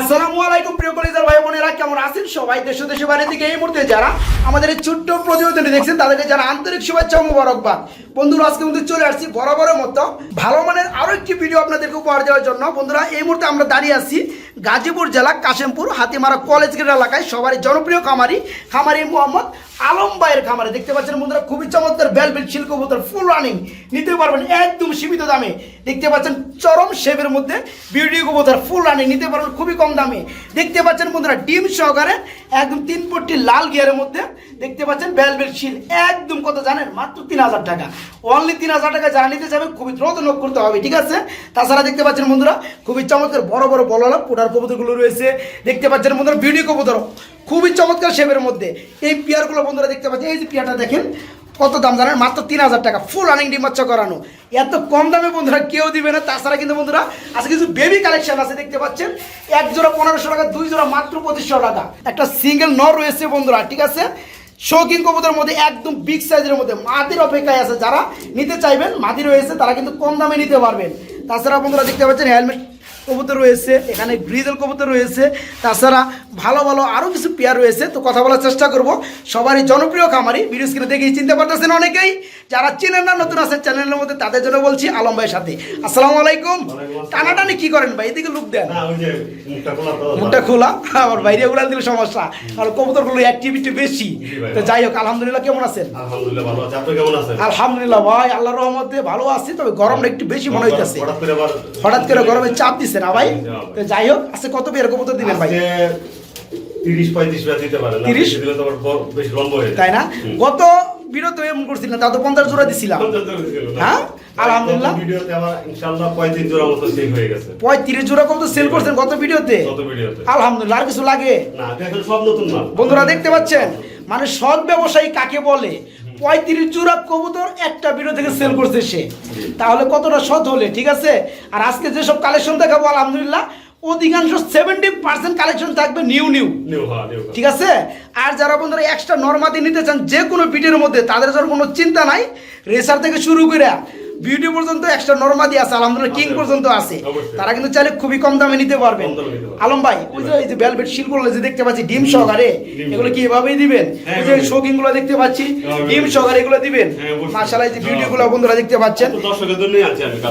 আসসালামু আলাইকুম প্রিয় কলেজার ভাই বোনেরা, কেমন আছেন সবাই? দেশ দেশে বাইরে থেকে এই মুহূর্তে যারা আমাদের এই ছোট্ট প্রতিবেদনটি দেখছেন, তাদেরকে যারা আন্তরিক শুভেচ্ছা মুবারকবাদ। বন্ধুরা, আজকে কিন্তু চলে আসছি বরাবরের মতো ভালো মানের আরও একটি ভিডিও আপনাদেরকে উপহার দেওয়ার জন্য। বন্ধুরা, এই মুহূর্তে আমরা দাঁড়িয়ে আছি গাজীপুর জেলা কাশিমপুর হাতিমারা কলেজ গেট এলাকায় সবারই জনপ্রিয় খামারি খামারি মোহাম্মদ আলম ভাইয়ের খামারে দেখতে পাচ্ছেন বন্ধুরা, খুবই চমৎকার বেলবেল শিল্প বোতল ফুল রানিং নিতে পারবেন একদম সীমিত দামে। দেখতে পাচ্ছেন চরম শেপের মধ্যে বিউটি কবুতর ফুল রানিং নিতে পারবেন খুবই কম দামে। দেখতে পাচ্ছেন বন্ধুরা, ডিম সহকারে একদম তিন পট্টি লাল গিয়ারের মধ্যে দেখতে পাচ্ছেন বেলবেল শিল একদম কত জানেন? মাত্র তিন হাজার টাকা। অনলি তিন হাজার টাকা যারা নিতে যাবে খুবই দ্রুত নোট করতে হবে, ঠিক আছে? তাছাড়া দেখতে পাচ্ছেন বন্ধুরা, খুবই চমৎকার বড় বড় বললা পোটার কবুতরগুলো রয়েছে। দেখতে পাচ্ছেন বন্ধুরা বিউটি কবুতর খুবই চমৎকার শেপের মধ্যে। এই পিয়ারগুলো বন্ধুরা দেখতে পাচ্ছেন, এই যে পিয়ারটা দেখেন, কত দাম জানেন? মাত্র তিন হাজার টাকা ফুল রানিং ডিমাচ্ছ করানো। এত কম দামে বন্ধুরা কেউ দিবে না, তাছাড়া কিন্তু বন্ধুরা আজকে কিছু বেবি কালেকশন আছে, দেখতে পাচ্ছেন। এক জোড়া পনেরোশো টাকা, দুই জোড়া মাত্র পঁচিশশো টাকা। একটা সিঙ্গেল নর রয়েছে বন্ধুরা, ঠিক আছে? শৌখিন কবুতরের মধ্যে, একদম বিগ সাইজের মধ্যে, মাদির অপেক্ষায় আছে, যারা নিতে চাইবেন, মাদি রয়েছে, তারা কিন্তু কম দামে নিতে পারবেন। তাছাড়া বন্ধুরা দেখতে পাচ্ছেন হেলমেট কবুতর রয়েছে এখানে গ্রিজেল কবুতর রয়েছে তাছাড়া ভালো ভালো আরও কিছু পেয়ার রয়েছে তো কথা বলার চেষ্টা করব। সবারই জনপ্রিয় খামারি ভিডিও স্ক্রিনে দেখেই চিনতে পারতেছেন অনেকেই। যারা চিনেন না নতুন আছেন চ্যানেলের মধ্যে তাদের জন্য বলছি আলম ভাইয়ের সাথে। আসসালামু আলাইকুম। টানাটানি কি করেন ভাই? এদিকে লুক দেন। মুখটা খোলা। আমার বাইরে উড়ান দিলে সমস্যা। আর কবুতরগুলো অ্যাক্টিভিটি বেশি। তো যাই হোক আলহামদুলিল্লাহ কেমন আছেন? আলহামদুলিল্লাহ আছি। ভাই আল্লাহর রহমতে ভালো আছি তবে গরমটা একটু বেশি মনে হইতেছে। হঠাৎ করে হঠাৎ করে গরমে চাপ দিছে। না ভাই তো যাই হোক আজকে কত পেয়ার কবুতর দিবেন ভাই আজকে 30 35 বার দিতে 30? বেশি দিলে লম্বা হয়ে যায়। তাই না। গত ভিডিওতে এমন করছিলেন তা তো পঞ্চাশ জোড়া দিছিলাম হ্যাঁ? আলহামদুলিল্লাহ। ভিডিওতে আমার ইনশাআল্লাহ 35 জোড়া মতো সেল হয়ে গেছে। পঁয়ত্রিশ জোড়া কবুতর সেল করছেন গত ভিডিওতে গত ভিডিওতে। আলহামদুলিল্লাহ আর কিছু লাগে না, এখন সব নতুন মাল। বন্ধুরা দেখতে পাচ্ছেন মানে সৎ ব্যবসায়ী কাকে বলে পঁয়ত্রিশ জোড়া কবুতর একটা ভিডিও থেকে সেল করছে সে। তাহলে কতটা সৎ হলে ঠিক আছে? আর আজকে যেসব কালেকশন দেখাবো আলহামদুলিল্লাহ অধিকাংশ সেভেন্টি পার্সেন্ট কালেকশন থাকবে নিউ নিউ হ্যাঁ, নিউ। ঠিক আছে? আর যারা বন্ধুরা এক্সট্রা নর্মাদি নিতে চান যে কোনো পিঠের মধ্যে তাদের জন্য কোনো চিন্তা নাই। রেসার থেকে শুরু করে বিউটি পর্যন্ত এক্সট্রা নর্মাদি আছে আলহামদুলিল্লাহ কিং পর্যন্ত আছে। তারা কিন্তু চাইলে খুবই কম দামে নিতে পারবেন। আলম ভাই ওই যে এই যে ভেলভেট শিলগুলো যে দেখতে পাচ্ছি ডিম সহকারে এগুলো কি এভাবেই দিবেন? হ্যাঁ, ওই যে এভাবেই। শৌখিনগুলো দেখতে পাচ্ছি হ্যাঁ, ডিম। সহকারে এগুলো দিবেন। হ্যাঁ। মাশাআল্লাহ এই যে বিউটি হ্যাঁ। গুলো বন্ধুরা দেখতে পাচ্ছেন। দর্শকের।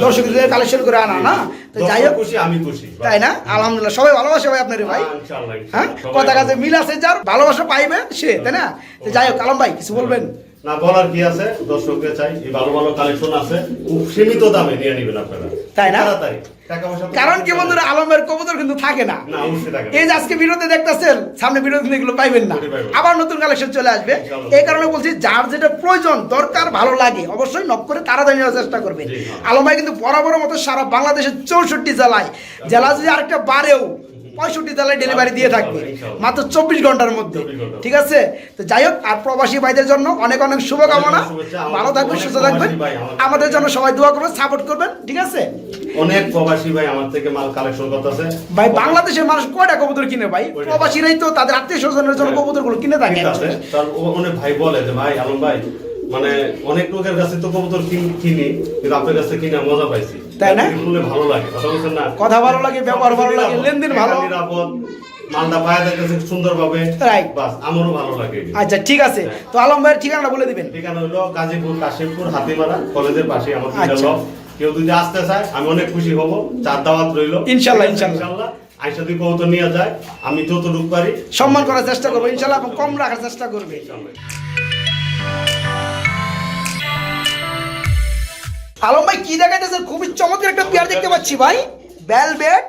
দর্শকদের কালেকশন করে আনা না? তো যাই হোক। খুশি, আমি খুশি। তাই না? আলহামদুলিল্লাহ সবাই ভালোবাসে ভাই আপনার ভাই। হ্যাঁ, ইনশাআল্লাহ, হ্যাঁ? কথা কাছে মিল আছে যার ভালোবাসা পাইবে সে তাই না? তো যাই হোক আলম ভাই কিছু বলবেন? না বলার কি আছে? দর্শকদের চাই। এই ভালো ভালো কালেকশন আছে। খুব সীমিত দামে নিয়ে নেবেন আপনারা। তাই না? তাড়াতাড়ি। কারণ কি বন্ধুরা আলমের কবুতর কিন্তু থাকে না। এই যে আজকে ভিডিওতে দেখতেছেন সামনে কিন্তু এগুলো পাইবেন না। আবার নতুন কালেকশন চলে আসবে। এই কারণে বলছি যার যেটা প্রয়োজন দরকার ভালো লাগে অবশ্যই নক করে তারা নেওয়ার চেষ্টা করবে। হ্যাঁ। আলম ভাই কিন্তু বরাবর মতো সারা বাংলাদেশের চৌষট্টি জেলায়। জেলা যদি আরেকটা বারেও পঁয়ষট্টি জেলায় ডেলিভারি দিয়ে থাকবে মাত্র চব্বিশ ঘণ্টার মধ্যে। ঠিক আছে? তো যাই হোক আর প্রবাসী ভাইদের জন্য অনেক অনেক শুভকামনা। ভালো থাকবেন সুস্থ থাকবেন। আমাদের- জন্য সবাই দোয়া করবেন সাপোর্ট করবেন। ঠিক আছে? অনেক প্রবাসী ভাই আমার থেকে মাল কালেকশন করতেছে। ভাই বাংলাদেশের মানুষ কয়টা কবুতর কিনে ভাই? প্রবাসীরাই তো তাদের আত্মীয় স্বজনের জন্য হ্যাঁ। কবুতরগুলো কিনে থাকে। তার অনেক ভাই বলে যে ভাই আলম ভাই মানে অনেক লোকের কাছে তো কবুতর কিনি কিন্তু আপনার কাছে কিনে মজা পাইছি। তাই না? ভালো লাগে। কথা না? কথা ভালো লাগে, ব্যবহার ভালো লাগে, লেনদেন ভালো। টাকা নিরাপদ। মালটা পায়ে দেখতেছে সুন্দর ভাবে বাস আমারও ভালো লাগে। আচ্ছা ঠিক আছে। তো আলম ভাইয়ের ঠিকানাটা বলে দিবেন। ঠিকানা হলো গাজীপুর কাশিমপুর হাতিমারা কলেজের পাশে আমার আচ্ছা। কেউ যদি আসতে চায় আমি অনেক খুশি হব। চার দাওয়াত রইল। ইনশাল্লাহ, ইনশাল্লাহ। আইসা যদি কবুতর নিয়ে যায়। আমি যতটুকু পারি। সম্মান করার চেষ্টা করব। ইনশাল্লাহ এবং কম রাখার চেষ্টা করবে ইনশাল্লাহ। আলম ভাই কি দেখাইতেছেন? খুবই চমৎকার একটা পেয়ার দেখতে পাচ্ছি ভাই। বেলবেট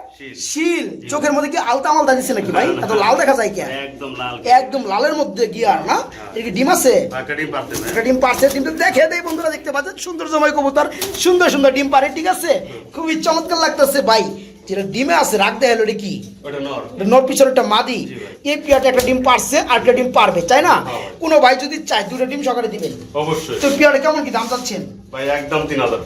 শিল। চোখের মধ্যে কি আলতা মালতা দিচ্ছে নাকি ভাই? এত লাল দেখা যায় কি একদম লাল একদম লালের মধ্যে গিয়ার না? এর কি ডিম আছে? একটা ডিম পারছে ডিমটা দেখে দেই বন্ধুরা দেখতে পাচ্ছেন? সুন্দর জমাই কবুতর সুন্দর সুন্দর ডিম পারে ঠিক আছে? খুবই চমৎকার লাগতেছে ভাই। যেটা ডিমে আছে রাখ দেয় হলো কি? নর। পিছনে একটা মাদি। এই পিয়াটা একটা ডিম পারছে আর একটা ডিম পারবে তাই না? হ্যাঁ। কোনো ভাই যদি চায় দুটো ডিম সকালে দিবেন। অবশ্যই। তো পিয়াটা কেমন কি দাম চাচ্ছেন? একদম তিন হাজার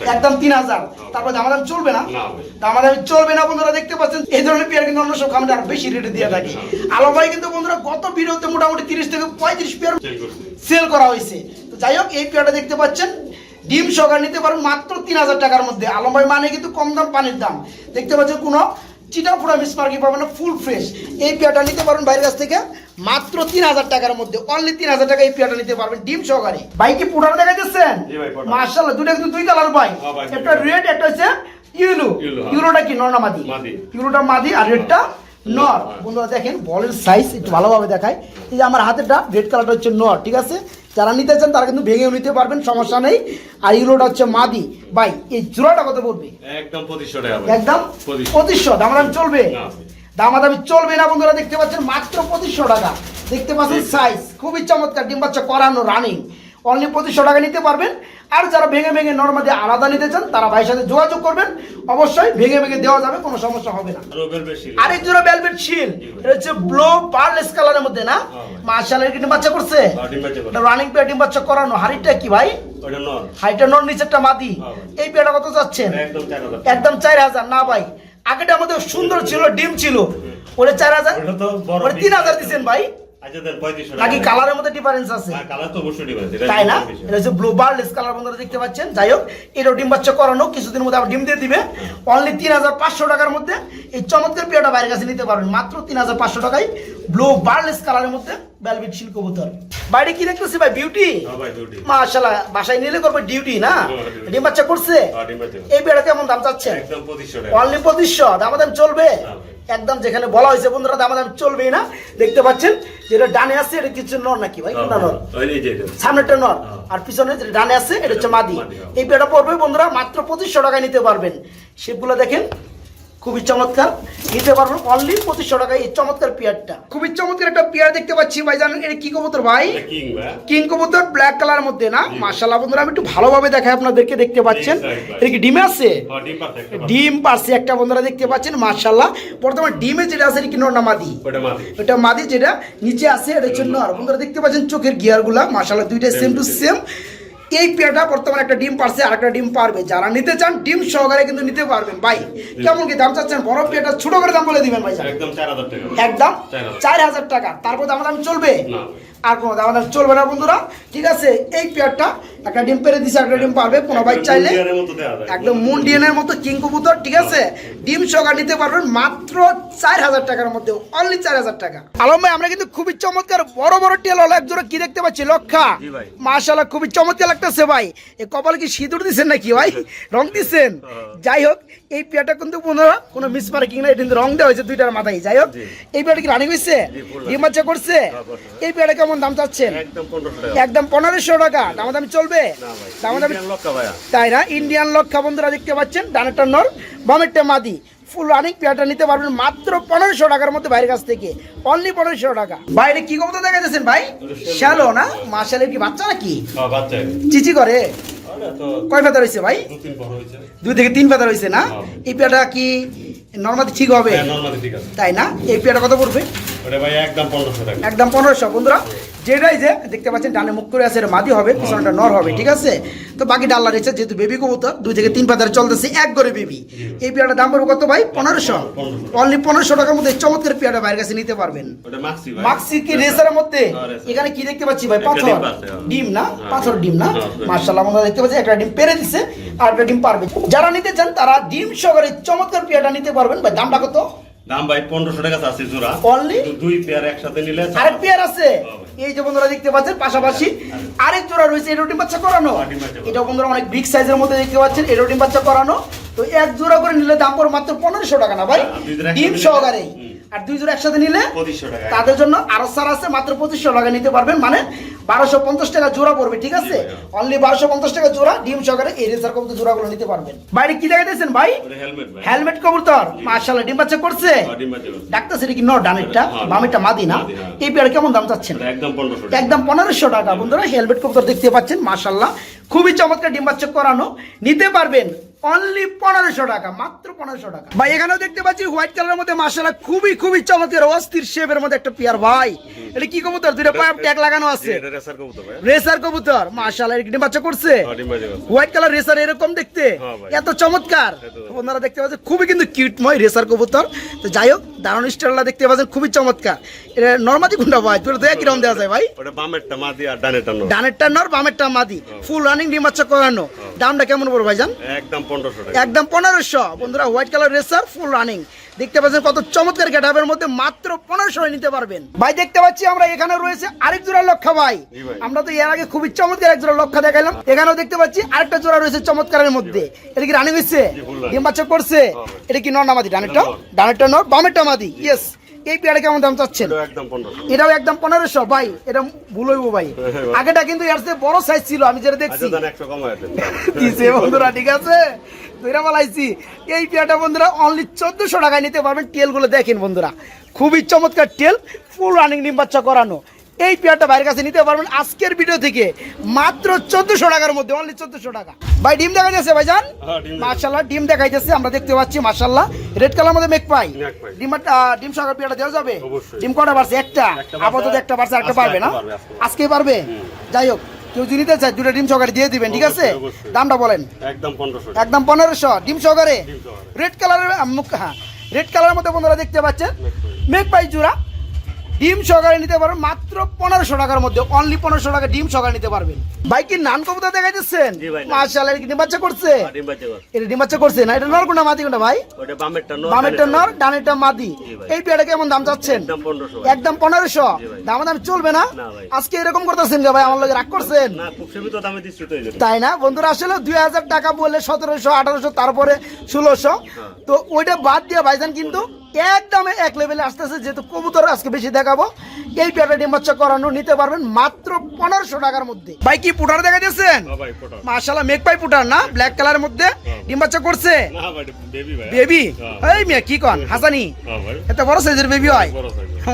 হাজার। তারপর দাম দাম চলবে না? না দাম দাম চলবে না বন্ধুরা দেখতে পাচ্ছেন? এই ধরনের পেয়ার কিন্তু অন্য সব খামারে আর বেশি রেটে দিয়ে থাকে। আলম ভাই কিন্তু বন্ধুরা গত ভিডিওতে মোটামুটি তিরিশ থেকে পঁয়ত্রিশ পেয়ার সেল করা হয়েছে। তো যাই হোক এই পেয়ারটা দেখতে পাচ্ছেন। ডিম সহকার নিতে পারেন মাত্র তিন হাজার টাকার মধ্যে। আলম ভাই মানে কিন্তু কম দাম পানির দাম। দেখতে পাচ্ছেন কোনো চিটা পুরো মিস মার্কি পাবেন না ফুল ফ্রেশ এই পেয়ারটা নিতে পারবেন বাইরের কাছ থেকে মাত্র তিন হাজার টাকার মধ্যে। অনলি তিন হাজার টাকা এই পেয়ারটা নিতে পারবেন ডিম সহকারে। বাইকে পুরানো দেখা যাচ্ছেন মার্শাল্লাহ দুটো কিন্তু দুই কালার ভাই। হ্যাঁ একটা রেড একটা হচ্ছে ইউলো ইউলো, হ্যাঁ। ইউলোটা কি? নর না মাদি। ইউলোটা মাদি আর রেডটা নর। বন্ধুরা দেখেন বলের সাইজ একটু ভালোভাবে দেখায় এই যে আমার হাতেরটা রেড কালারটা হচ্ছে নর ঠিক আছে? যারা নিতে চান তারা কিন্তু ভেঙেও নিতে পারবেন সমস্যা নেই। আর এগুলোটা হচ্ছে মাদি। ভাই এই জোড়াটা কত পড়বে? একদম পঁচিশশো টাকা ভাই। একদম পঁচিশশো। দাম চলবে? দামাদামি চলবে না বন্ধুরা দেখতে পাচ্ছেন মাত্র পঁচিশশো টাকা। দেখতে পাচ্ছেন সাইজ খুবই চমৎকার। ডিম বাচ্চা করানো রানিং অনলি পঁচিশশো টাকা নিতে পারবেন। আর যারা ভেঙে ভেঙে নর্মালি আলাদা নিতে চান তারা ভাইয়ের সাথে যোগাযোগ করবেন। অবশ্যই ভেঙে ভেঙে দেওয়া যাবে কোনো সমস্যা হবে না। আরেক জোড়া ভেলভেট শিল এটা হচ্ছে ব্লু পার্লেস কালারের মধ্যে না? হ্যাঁ ভাই। মার্শালের কি বাচ্চা করছে? হ্যাঁ। রানিং পেয়ার ডিম বাচ্চা করানো হাড়িটা কি ভাই? হাইটা নর। নিচেরটা মাদি। হ্যাঁ এই পেয়ারটা কত যাচ্ছেন? একদম চার হাজার। না ভাই। আগেটা আমাদের সুন্দর ছিল ডিম ছিল। ওটা চার হাজার। তিন হাজার দিচ্ছেন ভাই। নাকি কালারের মধ্যে ডিফারেন্স আছে? হ্যাঁ, কালার তো অবশ্যই difference, এটা তাই না? এটা হচ্ছে ব্লু বার্লেস কালার বন্ধুরা দেখতে পাচ্ছেন। যাই হোক এটাও ডিম বাচ্চা করানো কিছুদিনের মধ্যে আবার ডিম দিয়ে দিবে। অনলি তিন হাজার পাঁচশো টাকার মধ্যে এই চমৎকার পেয়ারটা বাইরের কাছে নিতে পারবেন। মাত্র তিন হাজার পাঁচশো টাকায় ব্লু বার্লেস কালারের মধ্যে কবুতর। বাইরে কি দেখতেছি ভাই? বিউটি হ্যাঁ মাশাআল্লাহ বাসায় নিলে করবে ডিউটি না? হ্যাঁ, ডিম বাচ্চা করছে। এই কেমন দাম চাচ্ছেন? অনলি পঁচিশশো চলবে। একদম যেখানে বলা হয়েছে বন্ধুরা দামাদাম চলবেই না। দেখতে পাচ্ছেন যেটা ডানে আছে এটা কিছু নর নাকি ভাই? কোনটা নর। সামনেটা নর। হ্যাঁ। আর পিছনে যেটা ডানে আছে এটা হচ্ছে মাদি। হ্যাঁ। এই পেটা পড়বে বন্ধুরা মাত্র পঁচিশশো টাকায় নিতে পারবেন। শেপগুলো দেখেন। খুবই চমৎকার। নিতে পারবেন অনলি পঁচিশশো টাকায় এই চমৎকার পেয়ারটা। খুবই চমৎকার একটা পেয়ার দেখতে পাচ্ছি ভাই জানেন এটা কি কবুতর ভাই? কিং কবুতর ব্ল্যাক কালার মধ্যে না? মাশাআল্লাহ বন্ধুরা আমি একটু ভালোভাবে দেখাই আপনাদেরকে দেখতে পাচ্ছেন। এটা কি ডিমে আছে? হ্যাঁ, ডিম পারছে একটা বন্ধুরা দেখতে পাচ্ছেন মার্শাল্লাহ বর্তমানে ডিমে যেটা আছে এটা কি নর না মাদি? ওটা মাদি। এটা মাদি যেটা নিচে আছে এটা হচ্ছে নর। বন্ধুরা দেখতে পাচ্ছেন চোখের গিয়ারগুলা মার্শাল্লাহ দুইটা সেম টু সেম এই পেয়ারটা বর্তমানে একটা ডিম পারছে আর একটা ডিম পারবে। যারা নিতে চান ডিম সহকারে কিন্তু নিতে পারবেন। ভাই কেমন কি দাম চাচ্ছেন? বড় পেয়ারটা ছোট করে দাম বলে দিবেন ভাই একদম চার হাজার টাকা। একদম? চার হাজার। টাকা। তারপর দাম দাম চলবে? না। আর কোনো দাম দাম চলবে না বন্ধুরা। ঠিক আছে এই পেয়ারটা একটা ডিম পেরে দিছে একটা ডিম পারবে কোনো ভাই চাইলে। একদম মুন্ডিয়ানের মতো কিং কবুতর ঠিক আছে? ডিম সহকার নিতে পারবেন মাত্র চার হাজার টাকার মধ্যে অনলি চার হাজার টাকা। আলম ভাই আমরা কিন্তু খুবই চমৎকার বড় বড় টেল হলো এক জোড়া কি দেখতে পাচ্ছি? লক্ষা। জি ভাই। মাশাল্লাহ খুবই চমৎকার লাগতেছে ভাই। এই কপালে কি সিঁদুর দিচ্ছেন নাকি ভাই? রং দিচ্ছেন যাই হোক এই পেয়ারটা কিন্তু পুনরা কোনো মিস মার্কিং না এটা কিন্তু রং দেওয়া হয়েছে দুইটার মাথায়। যাই হোক এই পেয়ারটা কি রানিং হয়েছে ডিমাচা করছে? এই পেয়ারটা কেমন দাম চাচ্ছেন? একদম পনেরোশো টাকা। দামা দামি চলবে? দামা ভাইয়া। তাই না? ইন্ডিয়ান লক্ষা বন্ধুরা দেখতে পাচ্ছেন ডানেরটা নর বামেরটা মাদি। ফুল রানিং পেয়ারটা নিতে পারবেন মাত্র পনেরোশো টাকার মধ্যে বাইরের কাছ থেকে। অনলি পনেরোশো টাকা। বাইরে কি কবুতর দেখা যাচ্ছেন ভাই? শ্যালো না? মা মাশালের কি বাচ্চা নাকি? হ্যাঁ, চিচি করে? কয় ফেদার হয়েছে ভাই? দুই থেকে তিন ফেদার হয়েছে না? হ্যাঁ। এই পেয়ারটা কি নর্মালি ঠিক হবে? হ্যাঁ তাই না? এই পেয়ারটা কত পড়বে? একদম পনেরোশো টাকা। একদম পনেরোশো বন্ধুরা। যেটাই যে দেখতে পাচ্ছেন ডানে মুখ করে আছে এটা মাদি হবে পিছনটা নর হবে ঠিক আছে? তো বাকি ডাল্লা রয়েছে যেহেতু বেবি কবুতর দুই থেকে তিন পাতার চলতেছে এক করে বেবি এই পেয়ারটার দাম পড়বে কত ভাই? পনেরোশো। অনলি পনেরোশো টাকার মধ্যে চমৎকার পেয়ারটা বাইরের কাছে নিতে পারবেন। মাক্সি কি রেসারের মধ্যে? হ্যাঁ, এখানে কি দেখতে পাচ্ছি ভাই? পাথর ডিম পাচ্ছে, হ্যাঁ। ডিম না? হ্যাঁ। পাথর ডিম না? হ্যাঁ, হ্যাঁ। মার্শাল্লাহ আমরা দেখতে পাচ্ছি একটা ডিম পেরে দিছে আর একটা ডিম পারবে। যারা নিতে চান তারা ডিম সহকারে চমৎকার পেয়ারটা নিতে পারবেন। ভাই দামটা কত? দাম ভাই পনেরোশো টাকা আছে জোড়া? দুই পেয়ার একসাথে নিলে আরেক পেয়ার আছে? হ্যাঁ। এই যে বন্ধুরা দেখতে পাচ্ছেন পাশাপাশি আরেক জোড়া রয়েছে এটা বাচ্চা করানো। হ্যাঁ, এটা বন্ধুরা অনেক বিগ সাইজের মধ্যে দেখতে পাচ্ছেন এটা ডিম বাচ্চা করানো। তো এক জোড়া করে নিলে দাম পড়ে মাত্র পনেরোশো টাকা না ভাই? জোড়া ডিম সহকারে। আর দুই জোড়া একসাথে নিলে তাদের জন্য আরও সার আছে মাত্র পঁচিশশো টাকা নিতে পারবেন। মানে বারোশো পঞ্চাশ টাকা জোড়া পড়বে ঠিক আছে? অনলি বারোশো পঞ্চাশ টাকা জোড়া ডিম সহকারে এই রেসার কবুতর জোড়াগুলো নিতে পারবেন। বাইরে কি দেখা দিয়েছেন ভাই। হেলমেট কবুতর। মার্শাল্লাহ ডিম বাচ্চা করছে। ডাক্তার সেটা কি ন ডানেরটা বামেরটা মাদি না? হ্যাঁ। এই পেয়ার কেমন দাম চাচ্ছেন? একদম পনেরোশো টাকা। বন্ধুরা হেলমেট কবুতর দেখতে পাচ্ছেন মাশাল্লাহ খুবই চমৎকার ডিম বাচ্চা করানো। নিতে পারবেন। অনলি পনেরোশো টাকা মাত্র পনেরোশো টাকা। ভাই এখানেও দেখতে পাচ্ছি হোয়াইট কালারের মধ্যে মাশাল্লাহ খুবই খুবই চমৎকার অস্থির শেপের মধ্যে একটা পেয়ার ভাই। এটা কি কবুতর? দুটো পায়ে ট্যাগ লাগানো আছে। রেসার কবুতর কি ডিম বাচ্চা করছে? হ্যাঁ। হোয়াইট কালার রেসার এরকম দেখতে। হ্যাঁ এত চমৎকার। আপনারা দেখতে পাচ্ছেন খুবই কিন্তু কিউটময় রেসার কবুতর। তো যাই হোক দারুণ স্টাইলটা দেখতে পাচ্ছেন খুবই চমৎকার। এটা নর্মাদি কোনটা ভাই তোর তো কীরকম দেওয়া যায় ভাই। ডানেরটা নর। ডানেরটা নর বামেরটা মাদি। ফুল রানিং ডিম বাচ্চা করানো। দামটা কেমন পড়বে ভাইজান? একদম পনেরোশো একদম পনেরোশো। বন্ধুরা white colour racer full running দেখতে পাচ্ছেন কত চমৎকার গেটাবের মধ্যে মাত্র পনেরোশো নিতে পারবেন। ভাই দেখতে পাচ্ছি আমরা এখানে রয়েছে আরেক জোড়া লক্ষা ভাই। আমরা তো এর আগে খুবই চমৎকার এক জোড়া লক্ষা দেখাইলাম। এখানেও দেখতে পাচ্ছি আরেকটা জোড়া রয়েছে চমৎকারের মধ্যে। এটা কি রানিং running। ডিম বাচ্চা করছে এটা কি নর নামাদি ডানেরটা। ডানেরটা নর। বামেরটা মাদি? ইয়েস এই পেয়ারে কেমন দাম চাচ্ছেন? এটাও একদম পনেরোশো। ভাই এটা ভুল হইব ভাই। হ্যাঁ, আগেটা কিন্তু এর চেয়ে বড় সাইজ ছিল আমি যেটা দেখছি। আচ্ছা বন্ধুরা ঠিক আছে? বলাইছি। এই পেয়ারটা বন্ধুরা অনলি চোদ্দশো টাকায় নিতে পারবেন। টেলগুলো দেখেন বন্ধুরা। খুবই চমৎকার টেল ফুল রানিং ডিম বাচ্চা করানো। এই পেয়ারটা বাইরের কাছে নিতে পারবেন আজকের ভিডিও থেকে। মাত্র চোদ্দশো টাকার মধ্যে অনলি চোদ্দশো টাকা। ভাই ডিম দেখা যাচ্ছে ভাইজান? হ্যাঁ, মার্শাল্লাহ ডিম দেখাইতেছে আমরা দেখতে পাচ্ছি মার্শাল্লাহ রেড কালার মধ্যে মেক পাই। ডিম ডিম সাগর পেয়ারটা দেওয়া যাবে? ডিম কটা পারছে একটা। আপাতত একটা পারছে একটা পারবে না? আজকে পারবে। যাই হোক কেউ যদি নিতে চায় দুটো ডিম সহকারে দিয়ে দিবেন ঠিক আছে। দামটা বলেন। একদম পনেরোশো। একদম পনেরোশো। ডিম সহকারে? রেড কালারের হ্যাঁ। রেড কালারের মধ্যে বন্ধুরা দেখতে পাচ্ছেন? মেঘ পাই। জোড়া ডিম সহকারে নিতে পারবেন মাত্র পনেরোশো টাকার মধ্যে অনলি পনেরোশো টাকা ডিম সহকারে নিতে পারবেন। ভাই কি নান কবুতর দেখাইতেছেন? জি ভাই, মাশাআল্লাহ কি ডিম বাচ্চা করছে। এটা ডিম বাচ্চা করছে না? এটা নর কোনটা মাদি কোনটা ভাই? বামেরটা নর, ডানেরটা মাদি। এই পেয়ারটা কেমন দাম চাচ্ছেন? একদম 1500 ভাই। একদম পনেরোশো? দাম দাম চলবে না? আজকে এরকম করতেছেন ভাই? আমার লোক রাগ করছেন। তাই না? বন্ধুরা আসলে দুই হাজার টাকা বললে সতেরোশো আঠারোশো তারপরে ষোলোশো। তো ওইটা বাদ দিয়ে ভাইজান কিন্তু একদমে এক লেভেলে আসতেছে যেহেতু কবুতর আজকে বেশি দেখাবো। এই পেয়ারটা ডিম বাচ্চা করানো নিতে পারবেন মাত্র পনেরোশো টাকার মধ্যে। ভাই কি পুটার দেখা দিয়েছেন হ্যাঁ মাশাল্লাহ মেঘ পাই পুটার না? ব্ল্যাক কালারের মধ্যে ডিম বাচ্চা করছে? বেবি ভাই বেবি হ্যাঁ। এই মিয়া কি কন? হাসানি? হ্যাঁ এত বড় সাইজের বেবি হয়?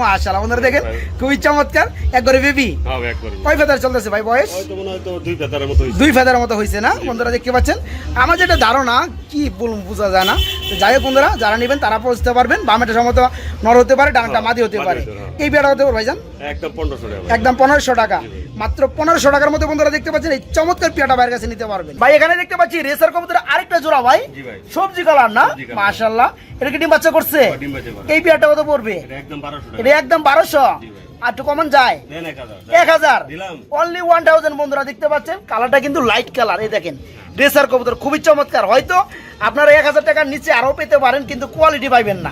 মাশাল্লাহ বন্ধুরা দেখেন খুবই চমৎকার। একবারে বেবি হ্যাঁ ভাই কয় ফেদার চলতেছে ভাই বয়স? হয়তো মনে হয় তো দুই মতো হয়েছে ফেদার মতো হয়েছে না? বন্ধুরা দেখতে পাচ্ছেন আমার যেটা ধারণা কি বলব বোঝা যায় না। যাই হোক বন্ধুরা যারা নেবেন তারা বুঝতে পারবেন। বামেটা সম্ভবত নর হতে পারে ডানটা মাদি হতে পারে। হ্যাঁ। এই বেড়া হতে পারে ভাইজান? একদম পনেরোশো টাকা একদম পনেরোশো টাকা। মাত্র পনেরোশো টাকার মধ্যে বন্ধুরা দেখতে পাচ্ছেন এই চমৎকার পিয়াটা বাইরের কাছে নিতে পারবেন। ভাই এখানে দেখতে পাচ্ছি রেসার কবুতরের আরেকটা জোড়া ভাই। সবজি কালার না। মাশাল্লাহ এটা কি ডিম বাচ্চা করছে। এই পিয়াটা কত পড়বে? এটা একদম বারোশো। আর একটু কমন যায়? এক হাজার। অনলি ওয়ান থাউজেন্ড বন্ধুরা দেখতে পাচ্ছেন। কালারটা কিন্তু লাইট কালার এই দেখেন। ড্রেসার কবুতর খুবই চমৎকার হয়তো আপনারা এক হাজার টাকার নিচে আরও পেতে পারেন কিন্তু কোয়ালিটি পাইবেন না।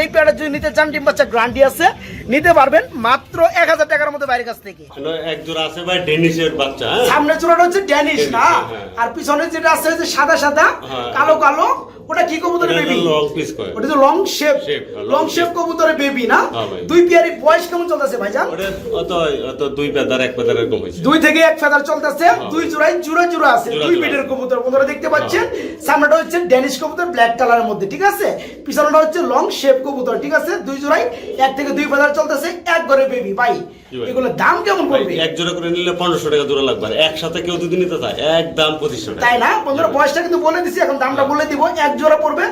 এই প্যাডের যদি নিতে চান ডিম বাচ্চা গ্রান্টি আছে। নিতে পারবেন মাত্র এক হাজার টাকার মধ্যে বাইরের কাছ থেকে। এক জোড়া আছে ভাই ডেনিসের বাচ্চা হ্যাঁ? সামনে চূড়াটা হচ্ছে ড্যানিশ না? হ্যাঁ। আর পিছনে যেটা আছে যে সাদা সাদা হ্যাঁ। কালো কালো ওটা কি কবুতরের বেবি ওটা তো লং শেপ হ্যাঁ, লং শেপ কবুতরের বেবি না? হ্যাঁ দুই পেয়ারি বয়স কেমন চলতেছে ভাইজান? ওটা অত অত দুই এক এরকম হয়েছে। দুই থেকে এক ফেদার চলতেছে দুই জোড়ায় জোড়া জোড়া আছে দুই কবুতর। বন্ধুরা দেখতে পাচ্ছেন সামনেটা হচ্ছে ড্যানিশ কবুতর ব্ল্যাক কালারের মধ্যে ঠিক আছে? পিছনেটা হচ্ছে লং শেপ কবুতর ঠিক আছে? দুই জোড়ায় এক থেকে দুই ফেদার চলতেছে এক ঘরে বেবি ভাই। এগুলো দাম কেমন পড়বে? এক জোড়া করে নিলে পনেরোশো টাকা জোড়া লাগবে একসাথে কেউ যদি নিতে চায় পঁচিশশো টাকা। তাই না? পনেরো বয়সটা কিন্তু বলে দিছি এখন দামটা বলে দিব। এক জোড়া পড়বে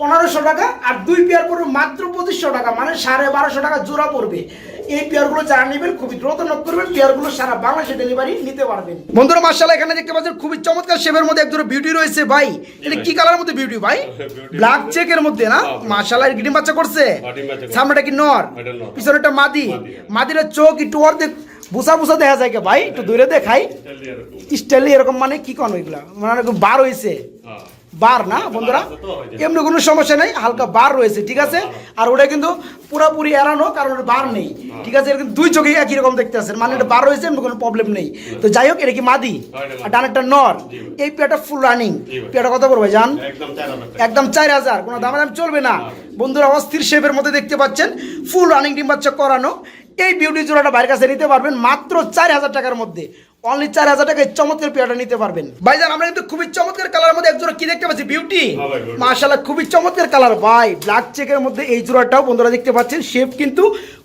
পনেরোশো টাকা আর দুই পেয়ার পড়বে মাত্র পঁচিশশো টাকা মানে সাড়ে বারোশো টাকা জোড়া পড়বে। এই পেয়ারগুলো যারা নেবেন খুবই দ্রুত নক করবেন পেয়ারগুলো সারা বাংলাদেশে ডেলিভারি নিতে পারবেন। বন্ধুরা মার্শাল এখানে দেখতে পাচ্ছেন খুবই চমৎকার শেপের মধ্যে এক বিউটি রয়েছে ভাই। এটা কি কালারের মধ্যে বিউটি ভাই। ব্ল্যাক চেকের মধ্যে। না? মার্শাল এর ডিম বাচ্চা করছে? হ্যাঁ। সামনেটা কি নর? এটা নর। পিছনেটা মাদি। মাদি। মাদির চোখ একটু অর্ধেক বুসা বুসা দেখা যায় ভাই? একটু দূরে দেখাই। স্টাইলি এরকম। মানে কি কোন ওইগুলা? মানে একটু বার হয়েছে হ্যাঁ। বার না বন্ধুরা। এমনি কোনো সমস্যা নেই হালকা বার রয়েছে ঠিক আছে? আর ওটা কিন্তু পুরোপুরি এড়ানো কারণ ওটা বার নেই ঠিক আছে? এরকম দুই চোখে একই রকম দেখতে আছেন মানে এটা বার। রয়েছে এমনি কোনো প্রবলেম নেই। তো যাই হোক এটা কি মাদি। আর ডানেরটা নর। এই পেয়াটা ফুল রানিং। পেয়াটা কত করবে জান? একদম চার হাজার কোনো দাম দাম চলবে না। বন্ধুরা অস্থির শেপের মধ্যে দেখতে পাচ্ছেন। ফুল রানিং ডিম বাচ্চা করানো। এই বিউটি জোড়াটা বাইরের কাছে নিতে পারবেন মাত্র চার হাজার টাকার মধ্যে। অনলি চার হাজার টাকায় চমৎকার পেয়ারটা নিতে পারবেন। ভাইজান আমরা কিন্তু খুবই চমৎকার কালার মধ্যে এক জোড়া কি দেখতে পাচ্ছি? বিউটি হ্যাঁ ভাই। মাশাআল্লাহ খুবই চমৎকার কালার ভাই ব্ল্যাক চেকের মধ্যে এই জোড়াটাও বন্ধুরা দেখতে পাচ্ছেন শেপ কিন্তু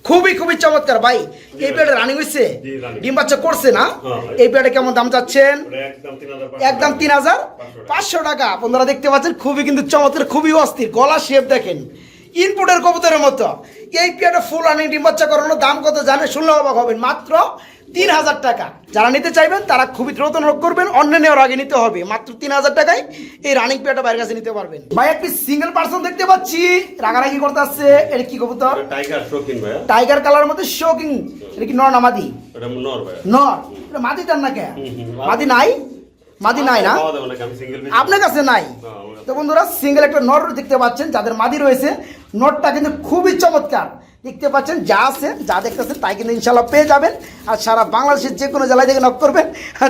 খুবই খুবই চমৎকার। ভাই এই পেয়ারটা রানিং হয়েছে ডিম বাচ্চা করছে না? হ্যাঁ। এই পেয়ারটা কেমন দাম চাচ্ছেন? একদম তিন হাজার পাঁচশো টাকা। আপনারা দেখতে পাচ্ছেন খুবই কিন্তু চমৎকার খুবই অস্থির। গলা শেপ দেখেন। ইনপুটের কবুতরের মতো। এই পিয়াটা ফুল রানিং ডিম বাচ্চা করানোর দাম কত জানে শুনলে অবাক হবেন। মাত্র তিন হাজার টাকা। যারা নিতে চাইবেন তারা খুবই দ্রুত নোট করবেন অন্য নেওয়ার আগে নিতে হবে। মাত্র তিন হাজার টাকায় এই রানিং পেয়াটা বাইরের কাছে নিতে পারবেন। ভাই একটি সিঙ্গেল পার্সন দেখতে পাচ্ছি। রাগারাগি করতে আসছে। এটা কি কবুতর? টাইগার শৌখিন ভাইয়া। টাইগার কালার মধ্যে শোকিং এটা কি নর নামাদি ওটা নর নর। মাদি টান না কে। মাদি নাই? মাদি নাই না? আপনার কাছে নাই। তো বন্ধুরা সিঙ্গেল একটা নট দেখতে পাচ্ছেন যাদের মাদি রয়েছে নটটা কিন্তু খুবই চমৎকার। দেখতে পাচ্ছেন যা আছে যা দেখতেছেন তাই কিন্তু ইনশাল্লাহ পেয়ে যাবেন। আর সারা বাংলাদেশের যে কোনো জেলায় থেকে নক করবেন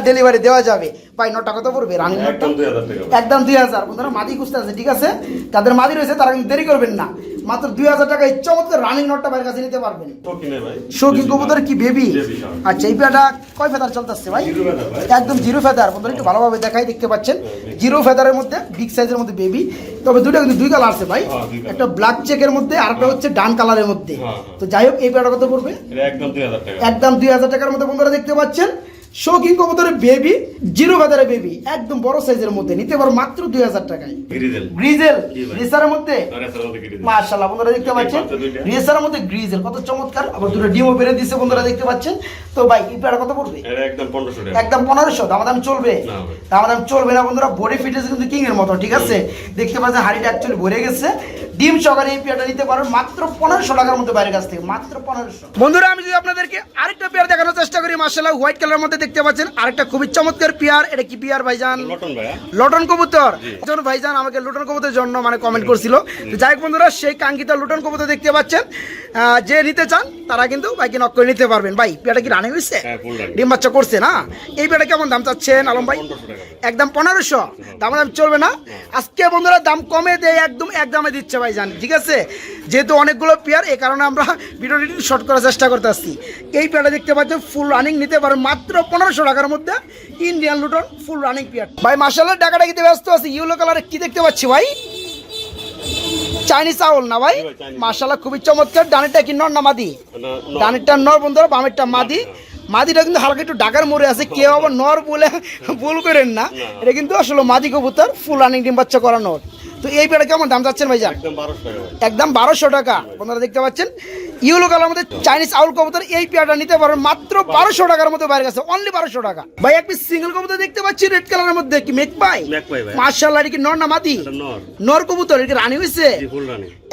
ডেলিভারি দেওয়া যাবে। ভাই নটটা কত পড়বে রানিং একদম 2000 টাকা। একদম দুই হাজার। বন্ধুরা মাদি খুঁজতে আছে ঠিক আছে? তাদের মাদি রয়েছে তারা কিন্তু দেরি করবেন না। মাত্র দুই হাজার টাকা এই চমৎকার রানিং নটটা বাইরের কাছে নিতে পারবেন। শৌখিনে কবুতর কি বেবি? হ্যাঁ। আচ্ছা এই পেয়াটা কয় ফেদার চলতেছে ভাই? ভাই। একদম জিরো ফেদার। বন্ধুরা একটু ভালোভাবে দেখাই দেখতে পাচ্ছেন? জিরো ফেদারের মধ্যে বিগ সাইজের মধ্যে বেবি তবে দুটো কিন্তু দুই কালার আছে ভাই। হ্যাঁ। একটা ব্ল্যাক চেকের মধ্যে আর একটা হচ্ছে ডান কালারের মধ্যে। হ্যাঁ, তো যাই হোক এই পেয়াটা কত পড়বে? একদম 2000 টাকা। একদম দুই হাজার টাকার মধ্যে বন্ধুরা দেখতে পাচ্ছেন। শৌখিন কবুতরের বেবি জিরো ফেদারের বেবি একদম বড় সাইজের মধ্যে। নিতে পারো মাত্র দুই হাজার টাকায়। গ্রিজেল। রেসারের মধ্যে? বন্ধুরা দেখতে পাচ্ছেন? রেসারের মধ্যে কত চমৎকার। আবার দুটো ডিমও বেড়ে দিচ্ছে বন্ধুরা দেখতে পাচ্ছেন। তো ভাই এই পেয়ারা কত পড়বে? একদম 1500 টাকা। একদম পনেরোশো দামাদাম চলবে। না ভাই। দামাদাম চলবে না বন্ধুরা বডি ফিটনেস কিন্তু কিং এর মতো ঠিক আছে? দেখতে পাচ্ছেন হাড়িটা অ্যাকচুয়ালি ভরে গেছে। ডিম সহকারে এই পেয়ারটা নিতে পারেন মাত্র পনেরোশো টাকার মধ্যে বাইরের কাছ থেকে মাত্র পনেরোশো। বন্ধুরা আমি যদি আপনাদেরকে আরেকটা পেয়ার দেখানোর চেষ্টা করি মার্শাল্লাহ হোয়াইট কালার মধ্যে দেখতে পাচ্ছেন আরেকটা খুবই চমৎকার পেয়ার। এটা কি পেয়ার ভাইজান? লটন কবুতর। একজন ভাইজান আমাকে লটন কবুতরের জন্য মানে কমেন্ট করছিল। যাই বন্ধুরা সেই কাঙ্ক্ষিত লটন কবুতর দেখতে পাচ্ছেন। যে নিতে চান তারা কিন্তু বাইকে নক করে নিতে পারবেন। ভাই পেয়ারটা কি রানিং হয়েছে হ্যাঁ। ডিম বাচ্চা করছে না? এই পেয়ারটা কেমন দাম চাচ্ছেন আলম ভাই? একদম পনেরোশো? দাম দাম চলবে না? আজকে বন্ধুরা দাম কমে দেয় একদম এক দামে দিচ্ছে ভাই জান ঠিক আছে? যেহেতু অনেকগুলো পেয়ার এই কারণে আমরা ভিডিওটি শর্ট করার চেষ্টা করতে আসছি। এই পেয়ারটা দেখতে পাচ্ছেন ফুল রানিং নিতে পারেন মাত্র পনেরোশো টাকার মধ্যে ইন্ডিয়ান লুটন ফুল রানিং পেয়ার। ভাই মার্শাল্লাহ টাকাটা কিতে ব্যস্ত আছে ইউলো কালারে কি দেখতে পাচ্ছি ভাই? চাইনিজ চাউল না ভাই। মার্শাল্লাহ খুবই চমৎকার। ডানেরটা কি নর না মাদি? ডানিটা ডানেরটা নর বন্ধুরা বামেরটা মাদি। মাদিটা কিন্তু হালকা একটু ডাকার মরে আছে কেউ আবার নর বলে ভুল করেন না। এটা কিন্তু আসলে মাদি কবুতর ফুল রানিং ডিম বাচ্চা করানোর তো এই পেয়ারা কেমন দাম যাচ্ছেন ভাইজান? একদম 1200 টাকা ভাই। একদম বারোশো টাকা। আপনারা দেখতে পাচ্ছেন ইউলো কালার মধ্যে চাইনিজ আউল কবুতর এই পেয়ারটা নিতে পারেন মাত্র বারোশো টাকার মধ্যে বাইরে গেছে অনলি বারোশো টাকা। ভাই এক পিস সিঙ্গেল কবুতর দেখতে পাচ্ছি রেড কালারের মধ্যে কি মেক পাই? মার্শাল আর কি নর না মাদি? নর। কবুতর এটা রানি হয়েছে।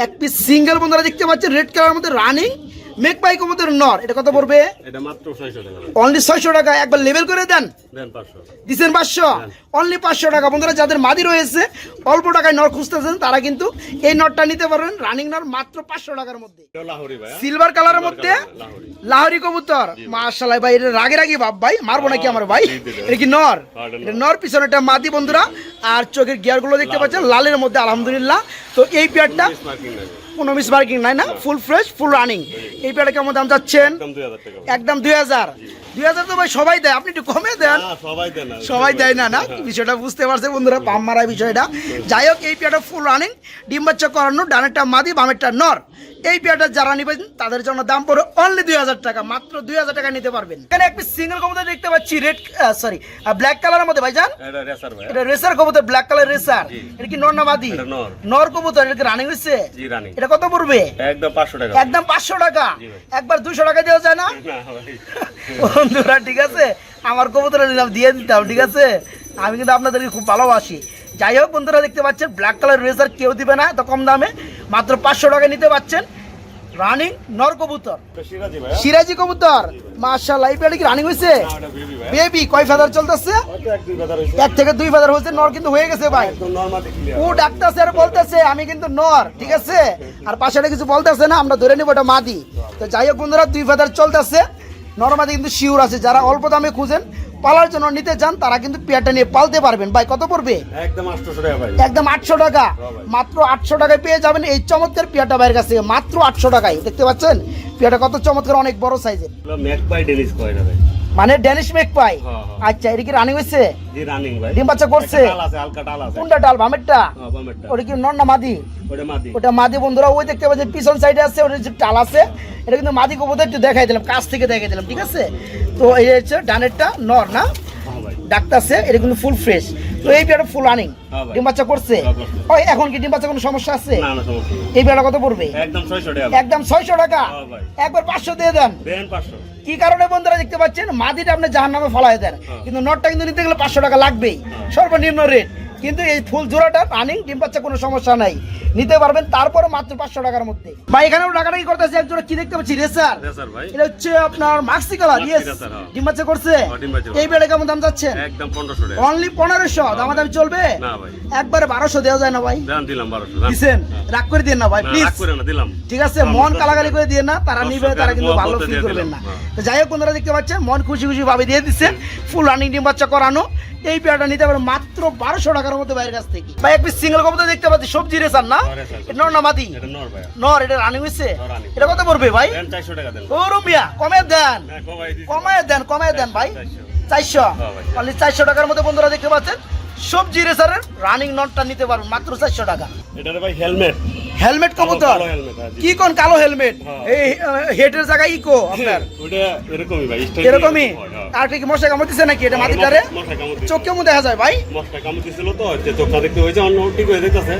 এক পিস সিঙ্গেল বন্ধুরা দেখতে পাচ্ছেন রেড কালারের মধ্যে রানিং। মেক পাই কবুতর নর এটা কত পড়বে? এটা মাত্র 600 টাকা অনলি একবার লেভেল করে দেন। দেন 500 পাঁচশো? অনলি পাঁচশো টাকা। বন্ধুরা যাদের মাদি রয়েছে অল্প টাকায় নর খুঁজতেছেন তারা কিন্তু এই নটটা নিতে পারবেন। রানিং নর মাত্র পাঁচশো টাকার মধ্যে। এটা। সিলভার কালারের মধ্যে? লাহরি। কবুতর। মাশাল্লাহ ভাই। এটা রাগে রাগে বাপ ভাই। মারবো নাকি আমার ভাই। এটা কি নর? এটা নর। পিছনে একটা মাদি বন্ধুরা। আর চোখের গিয়ারগুলো দেখতে পাচ্ছেন লালের মধ্যে আলহামদুলিল্লাহ। তো এই পেয়ারটা কোনো মিস মার্কিং নাই না? ফুল ফ্রেশ ফুল রানিং এই পেয়ারটা কেমন দাম চাচ্ছেন? একদম 2000 টাকা। ভাই। একদম দুই হাজার। দুই হাজার তো ভাই সবাই দেয় আপনি একটু কমে দেন। সবাই দেয় না। না বিষয়টা বুঝতে পারছে বন্ধুরা পাম মারা বিষয়টা। যাই হোক এই পেয়ারটা ফুল রানিং ডিম বাচ্চা করানো ডানেরটা মাদি বামেরটা নর। এই পেয়ারটা যারা নিবেন তাদের জন্য দাম পড়ে অনলি দুই হাজার টাকা মাত্র দুই হাজার টাকা নিতে পারবেন। এখানে একটি সিঙ্গেল কবুতর দেখতে পাচ্ছি রেড সরি ব্ল্যাক কালারের মধ্যে ভাইজান। এটা রেসার এটা রেসার কবুতর ব্ল্যাক কালার রেসার এটা কি নর না মাদি? নর। নর কবুতর এটা কি রানিং হচ্ছে এটা কত পড়বে? একদম 500 টাকা। একদম পাঁচশো টাকা? একবার দুশো টাকা দেওয়া যায় না? বন্ধুরা ঠিক আছে? আমার কবুতরা নিলাম দিয়ে দিতাম ঠিক আছে? আমি কিন্তু আপনাদেরকে খুব ভালোবাসি। যাই হোক বন্ধুরা দেখতে পাচ্ছেন ব্ল্যাক কালার রেজার কেউ দিবে না এত কম দামে। মাত্র পাঁচশো টাকা নিতে পাচ্ছেন। রানিং নর কবুতর। সিরাজি কবুতর। মার্শাল্লাহ এই পেয়ারে কি রানিং ভাইয়া। বেবি কয় ফেদার চলতেছে? এক হইছে। থেকে দুই ফেদার হয়েছে নর কিন্তু হয়ে গেছে ভাই। ও ডাক্তার আর বলতেছে আমি কিন্তু নর ঠিক আছে? আর পাশে কিছু বলতেছে না আমরা ধরে নিব ওটা মাদি। তো যাই হোক বন্ধুরা দুই ফেদার চলতেছে। নরমাদি কিন্তু শিওর আছে যারা অল্প দামে খুঁজেন পালার জন্য নিতে চান তারা কিন্তু পেয়ারটা নিয়ে পালতে পারবেন। ভাই কত পড়বে? একদম 800 টাকা ভাই। একদম আটশো টাকা। মাত্র আটশো টাকায় পেয়ে যাবেন এই চমৎকার পেয়ারটা ভাইয়ের কাছে থেকে। মাত্র আটশো টাকায়। দেখতে পাচ্ছেন? পেয়ারটা কত চমৎকার অনেক বড় সাইজের ভাই। মানে ড্যানিশ মেক পাই হ্যাঁ, হ্যাঁ। আচ্ছা এটা কি রানিং হয়েছে জি, রানিং ভাই। ডিম বাচ্চা করছে? ডাল আছে, হালকা ডাল আছে। কোনটা ডাল বামেরটা হ্যাঁ, বামেরটা। ওটা কি নর না মাদি ওটা মাদি। ওটা মাদি বন্ধুরা ওই দেখতে পাচ্ছেন পিছন সাইডে আছে ওটা যে টাল আছে এটা কিন্তু মাদি কবুতর একটু দেখাই দিলাম কাছ থেকে দেখাই দিলাম ঠিক আছে তো এই হচ্ছে ডানেরটা নর না ডাক্তার আছে এটা কিন্তু ফুল ফ্রেশ তো এই পেয়ারটা ফুল হ্যাঁ ডিম বাচ্চা করছে? হ্যাঁ, ওই এখন কি ডিম বাচ্চা কোনো সমস্যা আছে। এই কত পড়বে? একদম 600 টাকা। একদম ছয়শো টাকা? হ্যাঁ একবার পাঁচশো দিয়ে দেন। দেন 500 কি কারণে বন্ধুরা দেখতে পাচ্ছেন? মাদিটা আপনি ফলাই দেন। কিন্তু নটটা কিন্তু নিতে গেলে পাঁচশো টাকা লাগবেই। সর্বনিম্ন রেট কিন্তু এই ফুল জোড়াটা রানিং ডিম বাচ্চা কোনো সমস্যা নাই। নিতে পারবেন তারপরে মাত্র পাঁচশো টাকার মধ্যে। ভাই এখানেও টাকাটা কি করতেছে? এক জোড়া কি দেখতে পাচ্ছি? রেসার। এটা হচ্ছে আপনার মাক্সি কালার ইয়েস হ্যাঁ। ডিম বাচ্চা করছে? হ্যাঁ, এই বেড়ে কেমন দাম একদম পনেরোশো অনলি পনেরোশো। দামা দামি চলবে? একবারে বারোশো দেওয়া যায় না ভাই। দিলাম বারোশো দিছেন? রাগ করে দিয়ে না ভাই প্লিজ ঠিক আছে মন কালাগালি করে দিয়ে না তারা নিবে তারা কিন্তু ভালো ফিল করবেন না। হ্যাঁ। তো যাই হোক বন্ধুরা দেখতে পাচ্ছেন মন খুশি খুশি ভাবে দিয়ে দিচ্ছেন ফুল রানিং ডিম বাচ্চা করানো। এই পেয়ারটা নিতে পারবেন মাত্র বারোশো টাকার মধ্যে বাইরের কাছ থেকে। ভাই এক পিস সিঙ্গেল কবুতর দেখতে পাচ্ছি সবজি রেসার না? এটা নর না মাদি? নর এটা রানিং হয়েছে এটা কত পড়বে ভাই? চারশো টাকা দেন। ও রুমিয়া কমে দেন। হ্যাঁ। কমায় দেন কমায় দেন ভাই। চারশো। হ্যাঁ। অনলি চারশো টাকার মধ্যে বন্ধুরা দেখতে পাচ্ছেন সবজি রেসারের রানিং নটটা নিতে পারবেন মাত্র চারশো টাকা। এটারে ভাই হেলমেট হেলমেট কবুতর? হ্যাঁ। কি কোন কালো হেলমেট। এই হেডের জায়গায় ইকো আপনার। এরকমই ভাই এরকমই। আর কি মশা কামড় নাকি? এটা মাটিটারে মশা কামড় দিছে। চোখ কেমন দেখা যায় ভাই? মশটা কামড় তো চোখটা দেখতে হয়েছে অন্য ঠিক হয়ে দেখতেছে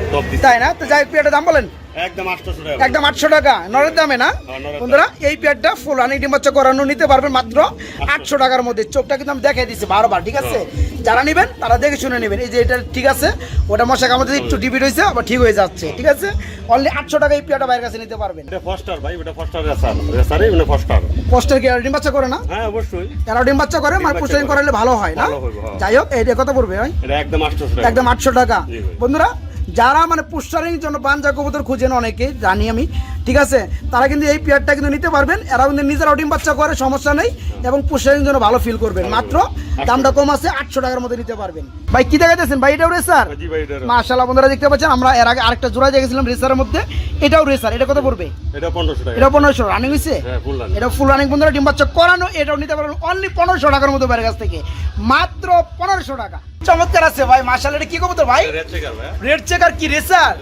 তাই না? তো যাই পেয়ারটার দাম বলেন। একদম আটশোশো টাকা। একদম আটশো টাকা নরের দামে না? হ্যাঁ, বন্ধুরা এই পেয়ারটা ফুল রানি ডিম করানো নিতে পারবেন মাত্র আটশো। টাকার মধ্যে। চোখটা কিন্তু আমি দেখাই দিচ্ছি বারবার ঠিক আছে? যারা নেবেন তারা দেখে শুনে নেবেন। এই যে এটা ঠিক আছে ওটা মশা কামড় একটু ডিবিট হয়েছে আবার ঠিক হয়ে যাচ্ছে ঠিক আছে? অনলি আটশো টাকা এই পেয়ারটা বাইরের কাছে নিতে পারবেন। এটা ভাই রেসার। মানে কি করে না? হ্যাঁ অবশ্যই। ডিম বাচ্চা করে মানে পোষণ করালে ভালো হয় না? হ্যাঁ। যাই হোক এটা কত পড়বে ভাই? একদম আটশো টাকা। বন্ধুরা যারা মানে পুষ্টারিং জন্য বাঞ্জা কবুতর খুঁজেন অনেকে জানি আমি ঠিক আছে? তারা কিন্তু এই পেয়ারটা কিন্তু নিতে পারবেন। এরা কিন্তু নিজেরাও ডিম বাচ্চা করে সমস্যা নেই। এবং পোস্টারিং জন্য ভালো ফিল করবেন। মাত্র দামটা কম আছে আটশো টাকার মধ্যে নিতে পারবেন। ভাই কি দেখাইতেছেন? ভাই এটাও রেসার মাশাল্লাহ বন্ধুরা দেখতে পাচ্ছেন আমরা এর আগে আরেকটা জোড়া দেখেছিলাম রেসারের মধ্যে। এটাও রেসার এটা কত পড়বে? এটা পনেরোশো টাকা। এটা পনেরোশো রানিং হয়েছে হ্যাঁ এটা ফুল রানিং বন্ধুরা ডিম বাচ্চা করানো এটাও নিতে পারবেন। অনলি পনেরোশো টাকার মধ্যে বাইরের কাছ থেকে। মাত্র পনেরোশো টাকা। চমৎকার আছে ভাই এটা কি কবুতর ভাই? রেড চেকার ভাই। রেড চেকার কি রেসার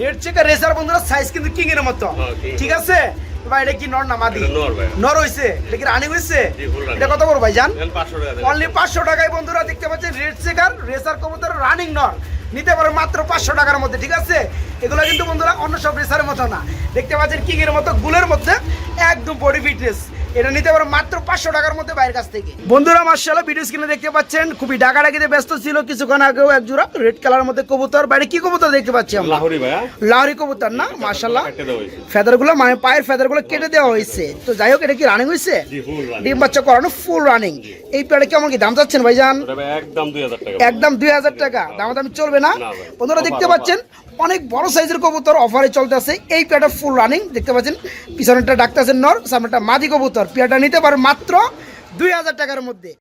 রেড চেকার রেসার বন্ধুরা সাইজ কিন্তু কিং এর মতো। হ্যাঁ, ঠিক আছে? ভাই এটা কি নর না মাদি? নর হইছে? এটা কি রানিং হইছে? জি, full running। এটা কত বড় ভাই জান? দেন পাঁচশো টাকা দেন অনলি পাঁচশো টাকায় বন্ধুরা দেখতে পাচ্ছেন রেড চেকার রেসার কবুতর রানিং নর। নিতে পারো মাত্র পাঁচশো টাকার মধ্যে ঠিক আছে? এগুলো কিন্তু বন্ধুরা অন্য সব রেসারের মতো না। দেখতে পাচ্ছেন কিং এর মতো গুলের মধ্যে একদম বডি ফিটনেস এটা নিতে পারো মাত্র পাঁচশো টাকার মধ্যে বাইরের কাছ থেকে। বন্ধুরা মার্শাল্লাহ ভিডিও স্ক্রিনে দেখতে পাচ্ছেন খুবই ডাকাডাকিতে ব্যস্ত ছিল কিছুক্ষণ আগেও এক জোড়া রেড কালার মধ্যে কবুতর। বাইরে কি কবুতর দেখতে পাচ্ছি আমরা? লাহোরি ভাই? লাহরি কবুতর না? মার্শাল্লাহ কেটে ফেদারগুলো মানে পায়ের ফেদারগুলো কেটে দেওয়া হয়েছে। তো যাই হোক এটা কি রানিং হয়েছে? জি ফুল রান ডিম বাচ্চা করানো ফুল রানিং এই পেয়ারে কেমন কি দাম চাচ্ছেন ভাইজান? ভাই একদম দুই হাজার টাকা। একদম দুই হাজার টাকা। দাম দামি চলবে না। বন্ধুরা দেখতে পাচ্ছেন অনেক বড় সাইজের কবুতর অফারে চলতে আছে এই পেয়ারটা ফুল রানিং দেখতে পাচ্ছেন পিছনেরটা ডাকতেছেন নর সামনেটা মাদি কবুতর। পেয়ারটা নিতে পারে মাত্র দুই হাজার টাকার মধ্যে।